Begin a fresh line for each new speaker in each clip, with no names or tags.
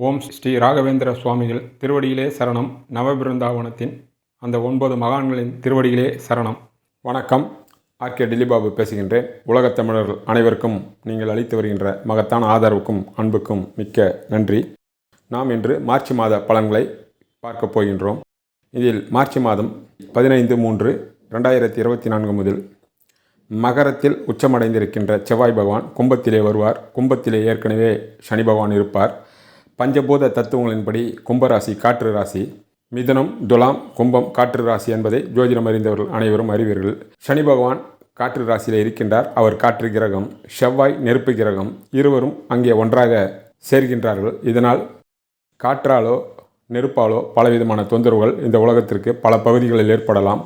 ஓம் ஸ்ரீ ராகவேந்திர சுவாமிகள் திருவடியிலே சரணம். நவபிருந்தாவனத்தின் அந்த ஒன்பது மகான்களின் திருவடியிலே சரணம். வணக்கம். ஆர்கே டில்லிபாபு பேசுகின்றேன். உலகத் தமிழர்கள் அனைவருக்கும் நீங்கள் அளித்து வருகின்ற மகத்தான ஆதரவுக்கும் அன்புக்கும் மிக்க நன்றி. நாம் இன்று மார்ச் மாத பலன்களை பார்க்கப் போகின்றோம். இதில் மார்ச் மாதம் பதினைந்து மூன்று ரெண்டாயிரத்தி இருபத்தி நான்கு முதல் மகரத்தில் உச்சமடைந்திருக்கின்ற செவ்வாய் பகவான் கும்பத்திலே வருவார். கும்பத்திலே ஏற்கனவே சனி பகவான் இருப்பார். பஞ்சபூத தத்துவங்களின்படி கும்பராசி காற்று ராசி. மிதனம் துலாம் கும்பம் காற்று ராசி என்பதை ஜோதிடம் அறிந்தவர்கள் அனைவரும் அறிவீர்கள். சனி பகவான் காற்று ராசியில் இருக்கின்றார். அவர் காற்று கிரகம் செவ்வாய் நெருப்பு கிரகம் இருவரும் அங்கே ஒன்றாக சேர்கின்றார்கள். இதனால் காற்றாலோ நெருப்பாலோ பலவிதமான தொந்தரவுகள் இந்த உலகத்திற்கு பல பகுதிகளில் ஏற்படலாம்.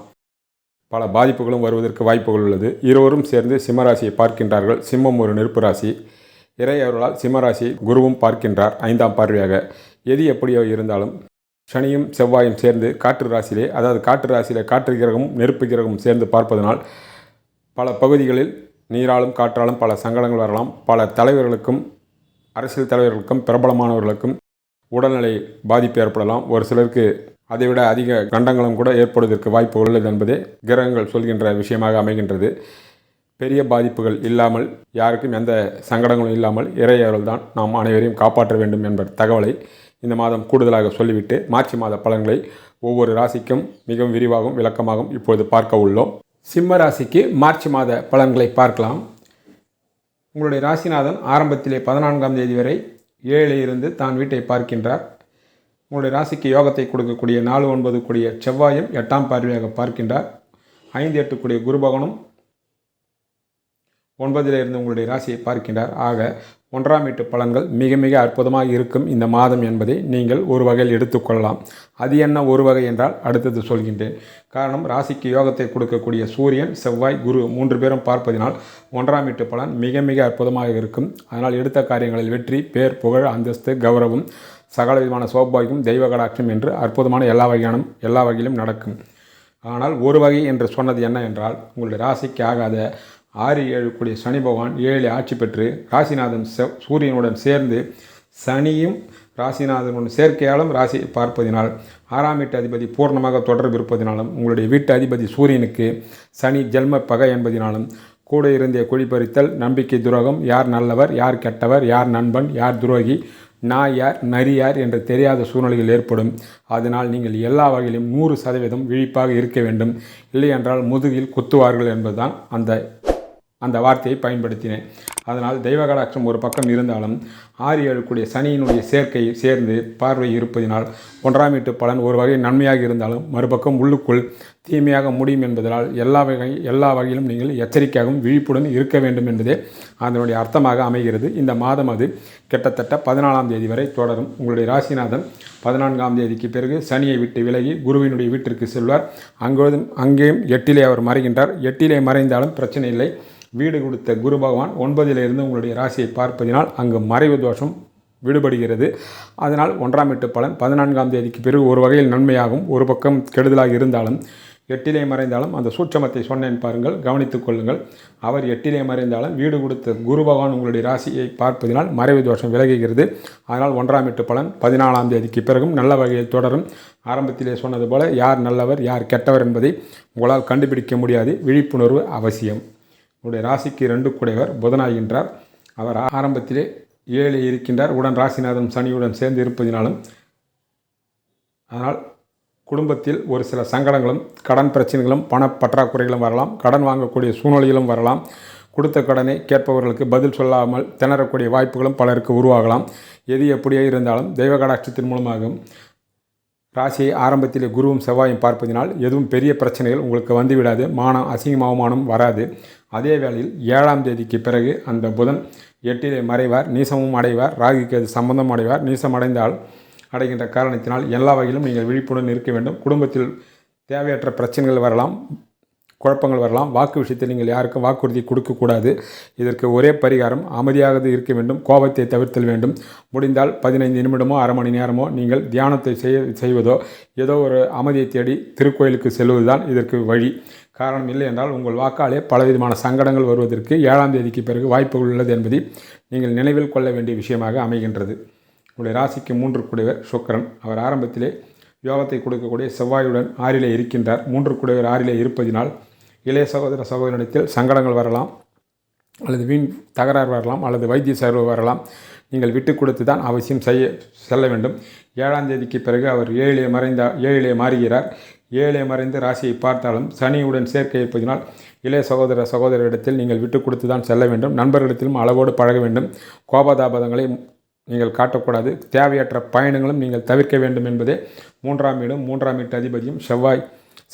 பல பாதிப்புகளும் வருவதற்கு வாய்ப்புகள் உள்ளது. இருவரும் சேர்ந்து சிம்மராசியை பார்க்கின்றார்கள். சிம்மம் ஒரு நெருப்பு ராசி. இறை அவர்களால் சிம்மராசி குருவும் பார்க்கின்றார் ஐந்தாம் பார்வையாக. எது எப்படியோ இருந்தாலும் சனியும் செவ்வாயும் சேர்ந்து காற்று ராசியிலே அதாவது காற்று ராசியிலே காற்று கிரகமும் நெருப்பு கிரகமும் சேர்ந்து பார்ப்பதனால் பல பகுதிகளில் நீராலும் காற்றாலும் பல சங்கடங்கள் வரலாம். பல தலைவர்களுக்கும் அரசியல் தலைவர்களுக்கும் பிரபலமானவர்களுக்கும் உடல்நிலை பாதிப்பு ஏற்படலாம். ஒரு சிலருக்கு அதைவிட அதிக கண்டங்களும் கூட ஏற்படுவதற்கு வாய்ப்பு உள்ளது என்பதே கிரகங்கள் சொல்கின்ற விஷயமாக அமைகின்றது. பெரிய பாதிப்புகள் இல்லாமல் யாருக்கும் எந்த சங்கடங்களும் இல்லாமல் இறையவர்கள் தான் நாம் அனைவரையும் காப்பாற்ற வேண்டும் என்ற தகவலை இந்த மாதம் கூடுதலாக சொல்லிவிட்டு மார்ச் மாத பலன்களை ஒவ்வொரு ராசிக்கும் மிகவும் விரிவாகவும் விளக்கமாகவும் இப்பொழுது பார்க்க உள்ளோம். சிம்ம ராசிக்கு மார்ச் மாத பலன்களை பார்க்கலாம். உங்களுடைய ராசிநாதன் ஆரம்பத்திலே பதினான்காம் தேதி வரை ஏழில் இருந்து தான் வீட்டை பார்க்கின்றார். உங்களுடைய ராசிக்கு யோகத்தை கொடுக்கக்கூடிய நாலு ஒன்பது கூடிய செவ்வாயும் எட்டாம் பார்வையாக பார்க்கின்றார். ஐந்து எட்டு கூடிய குருபகனும் ஒன்பதில் இருந்து உங்களுடைய ராசியை பார்க்கின்றார். ஆக ஒன்றாம் வீட்டு பலன்கள் மிக மிக அற்புதமாக இருக்கும் இந்த மாதம் என்பதை நீங்கள் ஒரு வகையில் எடுத்துக்கொள்ளலாம் அது என்ன ஒரு வகை என்றால் அடுத்தது சொல்கின்றேன். காரணம் ராசிக்கு யோகத்தை கொடுக்கக்கூடிய சூரியன் செவ்வாய் குரு மூன்று பேரும் பார்ப்பதினால் ஒன்றாம் வீட்டு பலன் மிக மிக அற்புதமாக இருக்கும். அதனால் எடுத்த காரியங்களில் வெற்றி பேர் புகழ் அந்தஸ்து கௌரவம் சகல விதமான சௌபாகியம் தெய்வ கடாட்சம் என்று அற்புதமான எல்லா வகையான எல்லா வகையிலும் நடக்கும். ஆனால் ஒரு வகை என்று சொன்னது என்ன என்றால் உங்களுடைய ராசிக்கு ஆகாத ஆறு ஏழு கூடிய சனி பகவான் ஏழு ஆட்சி பெற்று ராசிநாதன் சூரியனுடன் சேர்ந்து சனியும் ராசிநாதனுடன் சேர்க்கையாலும் ராசியை பார்ப்பதினால் ஆறாம் வீட்டு அதிபதி பூர்ணமாக தொடர்பு இருப்பதினாலும் உங்களுடைய வீட்டு அதிபதி சூரியனுக்கு சனி ஜென்ம பகை என்பதினாலும் கூட இருந்தே குழிப்பறித்தல் நம்பிக்கை துரோகம் யார் நல்லவர் யார் கெட்டவர் யார் நண்பன் யார் துரோகி நான் யார் நரி யார் என்று தெரியாத சூழ்நிலைகள் ஏற்படும். அதனால் நீங்கள் எல்லா வகையிலும் நூறு சதவீதம் விழிப்பாக இருக்க வேண்டும். இல்லை என்றால் முதுகில் குத்துவார்கள் என்பதுதான் அந்த அந்த வார்த்தையை பயன்படுத்தினேன். அதனால் தெய்வகடாட்சம் ஒரு பக்கம் இருந்தாலும் ஆறு ஏழு சனியினுடைய சேர்க்கை சேர்ந்து பார்வை இருப்பதினால் ஒன்றாம் வீட்டு பலன் ஒரு வகை நன்மையாக இருந்தாலும் மறுபக்கம் உள்ளுக்குள் தீமையாக முடியும் என்பதனால் எல்லா வகை எல்லா வகையிலும் நீங்கள் எச்சரிக்கையாகவும் விழிப்புடன் இருக்க வேண்டும் என்பதே அதனுடைய அர்த்தமாக அமைகிறது. இந்த மாதம் அது கிட்டத்தட்ட பதினாலாம் தேதி வரை தொடரும். உங்களுடைய ராசிநாதன் பதினான்காம் தேதிக்கு பிறகு சனியை விட்டு விலகி குருவினுடைய வீட்டிற்கு செல்வார். அங்கேயும் அங்கேயும் எட்டிலே அவர் மறைகின்றார். எட்டிலே மறைந்தாலும் பிரச்சனை இல்லை. வீடு கொடுத்த குரு பகவான் ஒன்பதிலிருந்து உங்களுடைய ராசியை பார்ப்பதினால் அங்கு மறைவு தோஷம் விடுபடுகிறது. அதனால் ஒன்றாம் எட்டு பலன் பதினான்காம் தேதிக்கு பிறகு ஒரு வகையில் நன்மையாகும் ஒரு பக்கம் கெடுதலாக இருந்தாலும் எட்டிலே மறைந்தாலும் அந்த சூட்சமத்தை சொன்னேன் பாருங்கள் கவனித்துக் கொள்ளுங்கள். அவர் எட்டிலே மறைந்தாலும் வீடு கொடுத்த குரு பகவான் உங்களுடைய ராசியை பார்ப்பதினால் மறைவு தோஷம் விலகுகிறது. அதனால் ஒன்றாம் எட்டு பலன் பதினாலாம் தேதிக்கு பிறகும் நல்ல வகையில் தொடரும். ஆரம்பத்திலே சொன்னது போல யார் நல்லவர் யார் கெட்டவர் என்பதை உங்களால் கண்டுபிடிக்க முடியாது. விழிப்புணர்வு அவசியம். உங்களுடைய ராசிக்கு ரெண்டு குடைவர் புதனாகின்றார். அவர் ஆரம்பத்திலே ஏழு இருக்கின்றார். உடன் ராசிநாதன் சனியுடன் சேர்ந்து இருப்பதினாலும் அதனால் குடும்பத்தில் ஒரு சில சங்கடங்களும் கடன் பிரச்சனைகளும் பண பற்றாக்குறைகளும் வரலாம். கடன் வாங்கக்கூடிய சூழ்நிலைகளும் வரலாம். கொடுத்த கடனை கேட்பவர்களுக்கு பதில் சொல்லாமல் திணறக்கூடிய வாய்ப்புகளும் பலருக்கு உருவாகலாம். எது எப்படியே இருந்தாலும் தெய்வ கடாட்சத்தின் மூலமாகவும் ராசியை ஆரம்பத்திலே குருவும் செவ்வாயும் பார்ப்பதினால் எதுவும் பெரிய பிரச்சனைகள் உங்களுக்கு வந்துவிடாது மானம் அசிங்கம் அவமானம் வராது. அதே வேளையில் ஏழாம் தேதிக்கு பிறகு அந்த புதன் எட்டிலே மறைவார் நீசமும் அடைவார் ராகிக்கு அது சம்பந்தம் அடைவார். நீசம் அடைந்தால் அடைகின்ற காரணத்தினால் எல்லா வகையிலும் நீங்கள் விழிப்புடன் இருக்க வேண்டும். குடும்பத்தில் தேவையற்ற பிரச்சனைகள் வரலாம் குழப்பங்கள் வரலாம். வாக்கு விஷயத்தில் நீங்கள் யாருக்கும் வாக்குறுதி கொடுக்கக்கூடாது இதற்கு ஒரே பரிகாரம் அமைதியாக இருக்க வேண்டும் கோபத்தை தவிர்த்தல் வேண்டும். முடிந்தால் பதினைந்து நிமிடமோ அரை மணி நேரமோ நீங்கள் தியானத்தை செய்ய செய்வதோ ஏதோ ஒரு அமைதியை தேடி திருக்கோயிலுக்கு செல்வதுதான் இதற்கு வழி. காரணம் இல்லை என்றால் உங்கள் வாக்காளே பலவிதமான சங்கடங்கள் வருவதற்கு ஏழாம் தேதிக்கு பிறகு வாய்ப்புகள் உள்ளது என்பதை நீங்கள் நினைவில் கொள்ள வேண்டிய விஷயமாக அமைகின்றது. உங்களுடைய ராசிக்கு மூன்று குடைவர் சுக்கிரன். அவர் ஆரம்பத்திலே யோகத்தை கொடுக்கக்கூடிய செவ்வாயுடன் ஆறிலே இருக்கின்றார். மூன்று குடைவர் ஆறிலே இருப்பதினால் இளைய சகோதர சகோதரனிடத்தில் சங்கடங்கள் வரலாம் அல்லது வீண் தகராறு வரலாம் அல்லது வைத்திய செலவு வரலாம். நீங்கள் விட்டு கொடுத்து தான் அவசியம் செய்ய செல்ல வேண்டும். ஏழாம் தேதிக்கு பிறகு அவர் ஏழிலே மறைந்தார் ஏழிலே மாறுகிறார். ஏழை மறைந்து ராசியை பார்த்தாலும் சனியுடன் சேர்க்கை இருப்பதினால் இளைய சகோதர சகோதரரிடத்தில் நீங்கள் விட்டு கொடுத்து தான் செல்ல வேண்டும். நண்பர்களிடத்திலும் அளவோடு பழக வேண்டும். கோபதாபதங்களை நீங்கள் காட்டக்கூடாது. தேவையற்ற பயணங்களும் நீங்கள் தவிர்க்க வேண்டும் என்பதே மூன்றாம் இடம் மூன்றாம் வீட்டு அதிபதியும் செவ்வாய்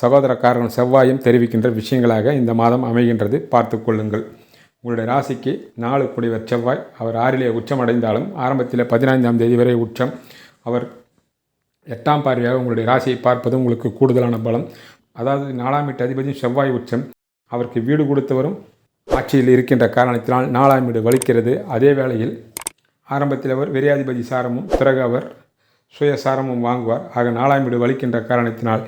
சகோதரக்காரர்கள் செவ்வாயும் தெரிவிக்கின்ற விஷயங்களாக இந்த மாதம் அமைகின்றது. பார்த்து கொள்ளுங்கள். உங்களுடைய ராசிக்கு நாலு குடிவர் செவ்வாய். அவர் ஆறிலே உச்சம் அடைந்தாலும் ஆரம்பத்தில் பதினைந்தாம் தேதி வரை உச்சம். அவர் எட்டாம் பார்வையாக உங்களுடைய ராசியை பார்ப்பது உங்களுக்கு கூடுதலான பலம். அதாவது நாலாம் வீட்டு அதிபதியும் செவ்வாய் உச்சம். அவருக்கு வீடு கொடுத்தவரும் ஆட்சியில் இருக்கின்ற காரணத்தினால் நாலாம் வீடு வலிக்கிறது. அதே வேளையில் ஆரம்பத்தில் அவர் விரையாதிபதி சாரமும் பிறகு அவர் சுயசாரமும் வாங்குவார். ஆக நாலாம் வீடு வலிக்கின்ற காரணத்தினால்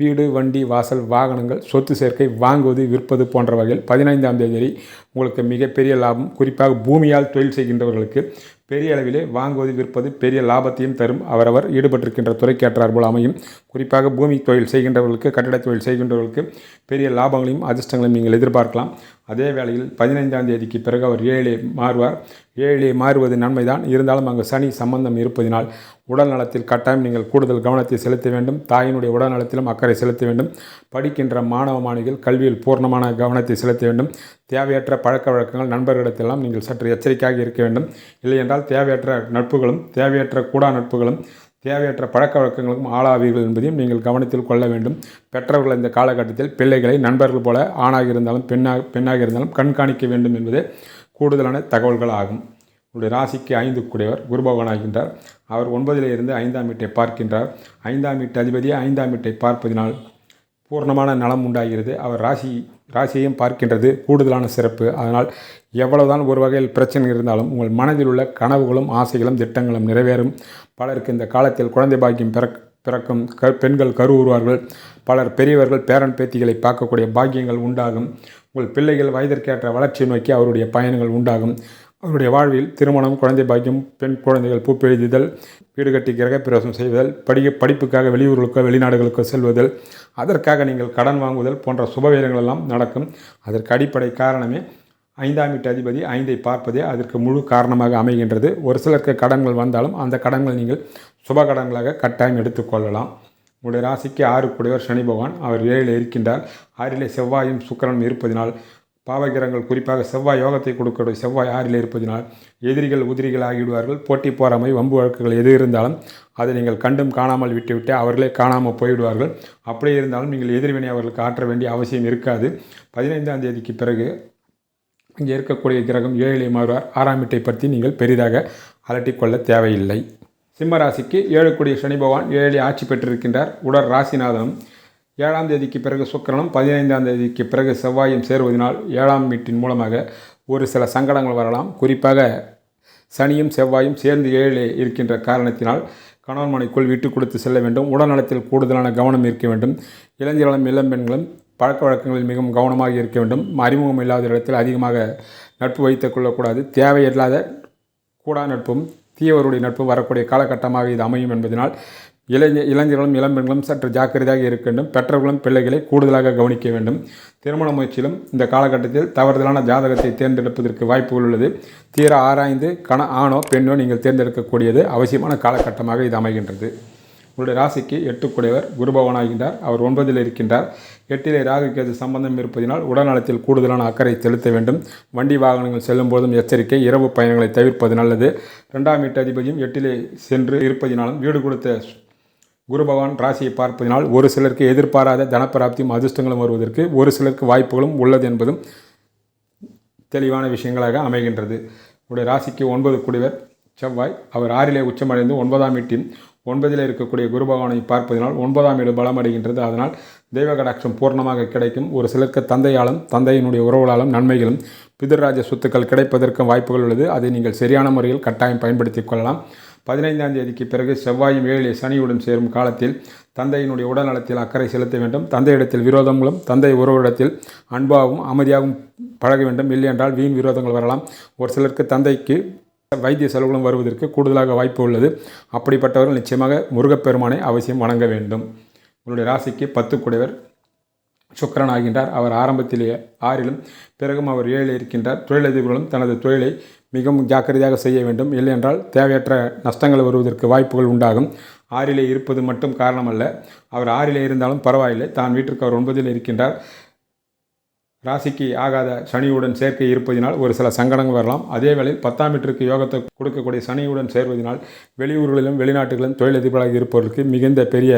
வீடு வண்டி வாசல் வாகனங்கள் சொத்து சேர்க்கை வாங்குவது விற்பது போன்ற வகையில் பதினைந்தாம் தேதி உங்களுக்கு மிகப்பெரிய லாபம். குறிப்பாக பூமியால் தொழில் செய்கின்றவர்களுக்கு பெரிய அளவிலே வாங்குவது விற்பது பெரிய லாபத்தையும் தரும். அவரவர் ஈடுபட்டிருக்கின்ற துறைக்கேற்றார் போல் அமையும். குறிப்பாக பூமி தொழில் செய்கின்றவர்களுக்கு கட்டிட தொழில் செய்கின்றவர்களுக்கு பெரிய லாபங்களையும் அதிர்ஷ்டங்களையும் நீங்கள் எதிர்பார்க்கலாம். அதே வேளையில் பதினைந்தாம் தேதிக்கு பிறகு அவர் ஏழிலே மாறுவார். ஏழிலே மாறுவது நன்மைதான். இருந்தாலும் அங்கு சனி சம்பந்தம் இருப்பதினால் உடல் நலத்தில் கட்டாயம் நீங்கள் கூடுதல் கவனத்தை செலுத்த வேண்டும். தாயினுடைய உடல் நலத்திலும் அக்கறை செலுத்த வேண்டும். படிக்கின்ற மாணவ மாணவிகள் கல்வியில் பூர்ணமான கவனத்தை செலுத்த வேண்டும். தேவையற்ற பழக்க வழக்கங்கள் நண்பர்களிடத்தெல்லாம் நீங்கள் சற்று எச்சரிக்கையாக இருக்க வேண்டும். இல்லையென்றால் தேவையற்ற நட்புகளும் தேவையற்ற கூடா நட்புகளும் தேவையற்ற பழக்க வழக்கங்களுக்கும் ஆளாவீர்கள் என்பதையும் நீங்கள் கவனத்தில் கொள்ள வேண்டும். பெற்றவர்கள் இந்த காலகட்டத்தில் பிள்ளைகளை நண்பர்கள் போல ஆணாக இருந்தாலும் பெண்ணாக பெண்ணாக இருந்தாலும் கண்காணிக்க வேண்டும் என்பது கூடுதலான தகவல்கள் ஆகும். உங்களுடைய ராசிக்கு ஐந்து கூடியவர் குரு பகவான் ஆகின்றார். அவர் ஒன்பதிலிருந்து ஐந்தாம் வீட்டை பார்க்கின்றார். ஐந்தாம் வீட்டு அதிபதியை ஐந்தாம் வீட்டை பார்ப்பதினால் பூர்ணமான நலம் உண்டாகிறது. அவர் ராசி ராசியையும் பார்க்கின்றது. கூடுதலான சிறப்பு. அதனால் எவ்வளவுதான் ஒரு வகையில் பிரச்சனை இருந்தாலும் உங்கள் மனதில் உள்ள கனவுகளும் ஆசைகளும் திட்டங்களும் நிறைவேறும். பலருக்கு இந்த காலத்தில் குழந்தை பாக்கியம் பிறக் பிறக்கும் க பெண்கள் கருவுருவார்கள் பலர் பெரியவர்கள் பேரன் பேத்திகளை பார்க்கக்கூடிய பாக்கியங்கள் உண்டாகும். உங்கள் பிள்ளைகள் வயதிற்கேற்ற வளர்ச்சி நோக்கி அவருடைய பயணங்கள் உண்டாகும். அவருடைய வாழ்வில் திருமணம் குழந்தை பாக்கியம் பெண் குழந்தைகள் பூப்பெழுதிதல் வீடு கட்டி கிரகப்பிரவேசம் செய்வதல் படிக்க படிப்புக்காக வெளியூர்களுக்கோ வெளிநாடுகளுக்கோ செல்வதல் அதற்காக நீங்கள் கடன் வாங்குதல் போன்ற சுபவீரங்கள் எல்லாம் நடக்கும். அதற்கு அடிப்படை காரணமே ஐந்தாம் வீட்டு அதிபதி ஐந்தை பார்ப்பதே. அதற்கு முழு காரணமாக அமைகின்றது. ஒரு சிலருக்கு கடன்கள் வந்தாலும் அந்த கடன்கள் நீங்கள் சுப கடன்களாக கட்டாயம் எடுத்துக்கொள்ளலாம் உங்களுடைய ராசிக்கு ஆறு கூடியவர் சனி பகவான். அவர் ஏழில் இருக்கின்றார். ஆறிலே செவ்வாயும் சுக்கிரனும் இருப்பதினால் பாவகிரங்கள் குறிப்பாக செவ்வாய் யோகத்தை கொடுக்கக்கூடிய செவ்வாய் ஆறில் இருப்பதினால் எதிரிகள் உதிரிகள் ஆகிவிடுவார்கள். போட்டி போறாமை வம்பு வழக்குகள் எது இருந்தாலும் அதை நீங்கள் கண்டும் காணாமல் விட்டுவிட்டு அவர்களே காணாமல் போய்விடுவார்கள். அப்படியே இருந்தாலும் நீங்கள் எதிர்வினை அவர்களுக்கு ஆற்ற வேண்டிய அவசியம் இருக்காது. பதினைந்தாம் தேதிக்கு பிறகு இங்கே இருக்கக்கூடிய கிரகம் ஏழிலே மாறுவார். ஆறாம் வீட்டை பற்றி நீங்கள் பெரிதாக அலட்டிக்கொள்ள தேவையில்லை. சிம்மராசிக்கு ஏழு கூடிய சனி பகவான் ஏழிலே ஆட்சி பெற்றிருக்கின்றார். உடல் ராசிநாதனும் ஏழாம் தேதிக்கு பிறகு சுக்கிரனும் பதினைந்தாம் தேதிக்கு பிறகு செவ்வாயும் சேருவதனால் ஏழாம் வீட்டின் மூலமாக ஒரு சில சங்கடங்கள் வரலாம். குறிப்பாக சனியும் செவ்வாயும் சேர்ந்து ஏழிலே இருக்கின்ற காரணத்தினால் கணவன் மனைக்குள் விட்டு கொடுத்து செல்ல வேண்டும். உடல்நலத்தில் கூடுதலான கவனம் இருக்க வேண்டும். இளைஞர்களும் இளம்பெண்களும் பழக்க வழக்கங்களில் மிகவும் கவனமாக இருக்க வேண்டும். அறிமுகம் இல்லாத இடத்தில் அதிகமாக நட்பு வைத்துக் கொள்ளக்கூடாது. தேவையில்லாத கூடா நட்பும் தீயவருடைய நட்பும் வரக்கூடிய காலகட்டமாக இது அமையும் என்பதனால் இளைஞ இளைஞர்களும் இளம்பெண்களும் சற்று ஜாக்கிரதையாக இருக்க வேண்டும். பெற்றவர்களும் பிள்ளைகளை கூடுதலாக கவனிக்க வேண்டும். திருமண முயற்சியிலும் இந்த காலகட்டத்தில் தவறுதலான ஜாதகத்தை தேர்ந்தெடுப்பதற்கு வாய்ப்புகள் உள்ளது. தீர ஆராய்ந்து கண ஆணோ பெண்ணோ நீங்கள் தேர்ந்தெடுக்கக்கூடியது அவசியமான காலகட்டமாக இது அமைகின்றது. உங்களுடைய ராசிக்கு எட்டுக்குடையவர் குருபவனாகின்றார். அவர் ஒன்பதில் இருக்கின்றார். எட்டிலே ராகு கேது சம்பந்தம் இருப்பதினால் உடல்நலத்தில் கூடுதலான அக்கறை செலுத்த வேண்டும். வண்டி வாகனங்கள் செல்லும் போதும் எச்சரிக்கை இரவு பயணங்களை தவிர்ப்பது நல்லது. ரெண்டாம் வீட்டு அதிபதியும் எட்டிலே சென்று இருப்பதினாலும் வீடு கொடுத்த குரு பகவான் ராசியை பார்ப்பதினால் ஒரு சிலருக்கு எதிர்பாராத தனப்பிராப்தியும் அதிர்ஷ்டங்களும் வருவதற்கு ஒரு சிலருக்கு வாய்ப்புகளும் உள்ளது என்பதும் தெளிவான விஷயங்களாக அமைகின்றது. உடைய ராசிக்கு ஒன்பது குடிவர் செவ்வாய் அவர் ஆறிலே உச்சமடைந்து ஒன்பதாம் வீட்டின் ஒன்பதில் இருக்கக்கூடிய குரு பகவானை பார்ப்பதினால் ஒன்பதாம் வீடு பலமடைகின்றது. அதனால் தெய்வ கடாட்சம் பூர்ணமாக கிடைக்கும். ஒரு சிலருக்கு தந்தையாலும் தந்தையினுடைய உறவுகளாலும் நன்மைகளும் பிதர்ராஜ சொத்துக்கள் கிடைப்பதற்கும் வாய்ப்புகள் உள்ளது. அதை நீங்கள் சரியான முறையில் கட்டாயம் பயன்படுத்திக் கொள்ளலாம். பதினைந்தாம் தேதிக்கு பிறகு செவ்வாயும் ஏழு சனியுடன் சேரும் காலத்தில் தந்தையினுடைய உடல்நலத்தில் அக்கறை செலுத்த வேண்டும். தந்தையிடத்தில் விரோதங்களும் தந்தை உறவிடத்தில் அன்பாகவும் அமைதியாகவும் பழக வேண்டும். இல்லை என்றால் வீண் விரோதங்கள் வரலாம். ஒரு சிலருக்கு தந்தைக்கு வைத்திய செலவுகளும் வருவதற்கு கூடுதலாக வாய்ப்பு உள்ளது. அப்படிப்பட்டவர்கள் நிச்சயமாக முருகப்பெருமானை அவசியம் வணங்க வேண்டும். உங்களுடைய ராசிக்கு பத்து குடைவர் சுக்கரன் ஆகின்றார். அவர் ஆரம்பத்திலேயே ஆறிலும் பிறகும் அவர் ஏழு இருக்கின்றார். தொழிலதிபர்களும் தனது தொழிலை மிகவும் ஜாக்கிரதையாக செய்ய வேண்டும். இல்லையென்றால் தேவையற்ற நஷ்டங்கள் வருவதற்கு வாய்ப்புகள் உண்டாகும். ஆறிலே இருப்பது மட்டும் காரணமல்ல. அவர் ஆறிலே இருந்தாலும் பரவாயில்லை. தான் வீட்டிற்கு அவர் ஒன்பதில் இருக்கின்றார். ராசிக்கு ஆகாத சனியுடன் சேர்க்கை இருப்பதினால் ஒரு சில சங்கடங்கள் வரலாம். அதேவேளை பத்தாம் வீட்டிற்கு யோகத்தை கொடுக்கக்கூடிய சனியுடன் சேர்வதனால் வெளியூர்களிலும் வெளிநாட்டுகளிலும் தொழிலதிபராக இருப்பவர்களுக்கு மிகுந்த பெரிய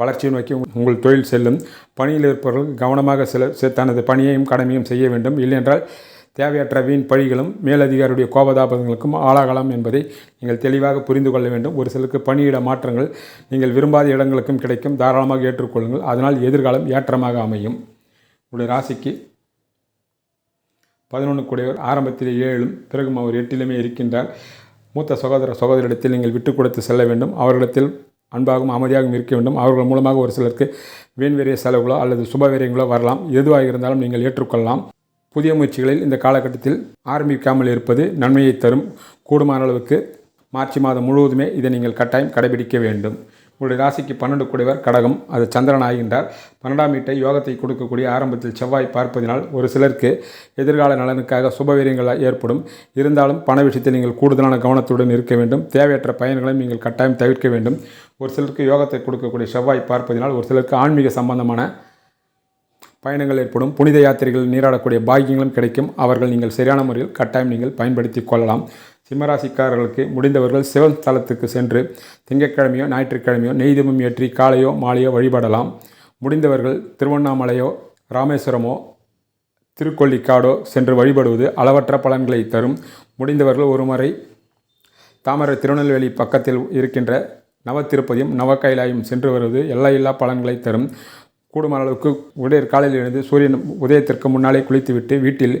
வளர்ச்சியை நோக்கி உங்கள் தொழில் செல்லும். பணியில் இருப்பவர்கள் கவனமாக சில தனது பணியையும் கடமையும் செய்ய வேண்டும். இல்லையென்றால் தேவையற்ற வீண் பழிகளும் மேலதிகாரியுடைய கோபதாபங்களுக்கும் ஆளாகலாம் என்பதை நீங்கள் தெளிவாக புரிந்து கொள்ள வேண்டும். ஒரு சிலருக்கு பணியிட மாற்றங்கள் நீங்கள் விரும்பாத இடங்களுக்கும் கிடைக்கும். தாராளமாக ஏற்றுக்கொள்ளுங்கள். அதனால் எதிர்காலம் ஏற்றமாக அமையும். உங்களுடைய ராசிக்கு பதினொன்று கூடியவர் ஆரம்பத்தில் ஏழும் பிறகும் அவர் எட்டிலுமே இருக்கின்றார். மூத்த சகோதர சகோதரிடத்தில் நீங்கள் விட்டு கொடுத்து செல்ல வேண்டும். அவர்களிடத்தில் அன்பாகவும் அமைதியாகவும் இருக்க வேண்டும். அவர்கள் மூலமாக ஒரு சிலருக்கு வீண்வெறிய செலவுகளோ அல்லது சுபவீரியங்களோ வரலாம். எதுவாக இருந்தாலும் நீங்கள் ஏற்றுக்கொள்ளலாம். புதிய முயற்சிகளில் இந்த காலகட்டத்தில் ஆரம்பிக்காமல் இருப்பது நன்மையை தரும். கூடுமான அளவுக்கு மார்ச் மாதம் முழுவதுமே இதை நீங்கள் கட்டாயம் கடைபிடிக்க வேண்டும். உங்களுடைய ராசிக்கு பன்னெண்டு கூடியவர் கடகம். அது சந்திரன் ஆகின்றார். பன்னெண்டாம் வீட்டை யோகத்தை கொடுக்கக்கூடிய ஆரம்பத்தில் செவ்வாய் பார்ப்பதினால் ஒரு சிலருக்கு எதிர்கால நலனுக்காக சுபவீரியங்கள் ஏற்படும். இருந்தாலும் பண விஷயத்தில் நீங்கள் கூடுதலான கவனத்துடன் இருக்க வேண்டும். தேவையற்ற பயன்களை நீங்கள் கட்டாயம் தவிர்க்க வேண்டும். ஒரு சிலருக்கு யோகத்தை கொடுக்கக்கூடிய செவ்வாய் பார்ப்பதினால் ஒரு சிலருக்கு ஆன்மீக சம்பந்தமான பயணங்கள் ஏற்படும். புனித யாத்திரைகள் நீராடக்கூடிய பாக்கியங்களும் கிடைக்கும். அவர்கள் நீங்கள் சரியான முறையில் கட்டாயம் நீங்கள் பயன்படுத்தி கொள்ளலாம். சிம்மராசிக்காரர்களுக்கு முடிந்தவர்கள் சிவன் ஸ்தலத்துக்கு சென்று திங்கட்கிழமையோ ஞாயிற்றுக்கிழமையோ நெய்தீபம் ஏற்றி காலையோ மாலையோ வழிபடலாம். முடிந்தவர்கள் திருவண்ணாமலையோ ராமேஸ்வரமோ திருக்கொள்ளிக்காடோ சென்று வழிபடுவது அளவற்ற பலன்களை தரும். முடிந்தவர்கள் ஒருமுறை தாமரை திருநெல்வேலி பக்கத்தில் இருக்கின்ற நவத்திருப்பதியும் நவக்கைலாயும் சென்று வருவது எல்லையில்லா பலன்களை தரும். கூடுமான அளவுக்கு விடியற் காலையில் எழுந்து சூரியன் உதயத்திற்கு முன்னாலே குளித்துவிட்டு வீட்டில்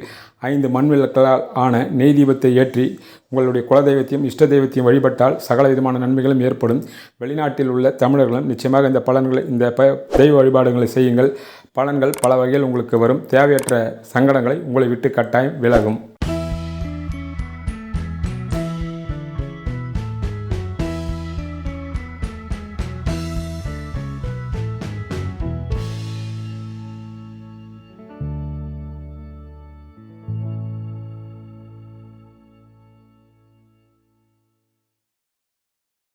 ஐந்து மண் விளக்களால் ஆன நெய் தீபத்தை ஏற்றி உங்களுடைய குலதெய்வத்தையும் இஷ்ட தெய்வத்தையும் வழிபட்டால் சகல விதமான நன்மைகளும் ஏற்படும். வெளிநாட்டில் உள்ள தமிழர்களும் நிச்சயமாக இந்த பலன்களை இந்த ப தெய்வ வழிபாடுகளை செய்யுங்கள். பலன்கள் பல வகையில் உங்களுக்கு வரும். தேவையற்ற சங்கடங்களை உங்களை விட்டு கட்டாயம் விலகும்.